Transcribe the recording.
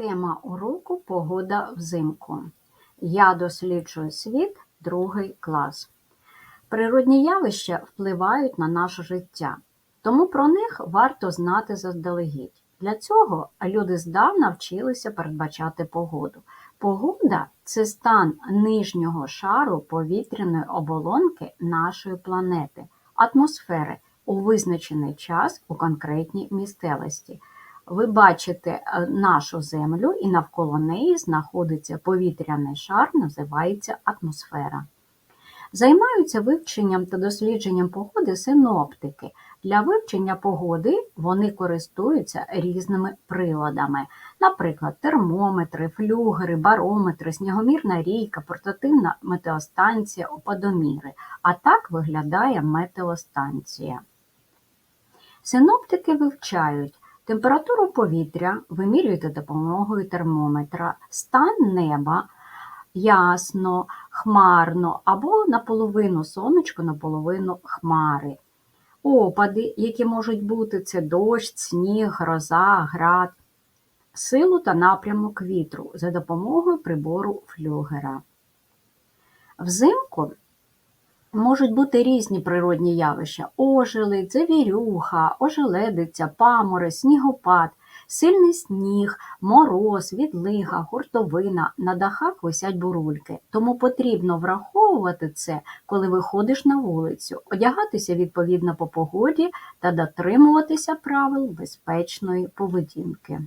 Тема уроку Погода взимку. Я досліджую світ, другий клас. Природні явища впливають на наше життя, тому про них варто знати заздалегідь. Для цього люди здавна вчилися передбачати погоду. Погода це стан нижнього шару повітряної оболонки нашої планети, атмосфери у визначений час у конкретній місцевості. Ви бачите е, нашу землю, і навколо неї знаходиться повітряний шар, називається атмосфера. Займаються вивченням та дослідженням погоди синоптики. Для вивчення погоди вони користуються різними приладами, наприклад, термометри, флюгери, барометри, снігомірна рійка, портативна метеостанція, опадоміри. А так виглядає метеостанція. Синоптики вивчають температуру повітря, вимірюють за допомогою термометра, стан неба, ясно, хмарно або наполовину сонечко, наполовину хмари. Опади, які можуть бути, це дощ, сніг, гроза, град, силу та напрямок вітру за допомогою прибору флюгера. Взимку можуть бути різні природні явища: ожеледь, завірюха, ожеледиця, памори, снігопад, сильний сніг, мороз, відлига, гуртовина, на дахах висять бурульки. Тому потрібно враховувати це, коли виходиш на вулицю, одягатися відповідно по погоді та дотримуватися правил безпечної поведінки.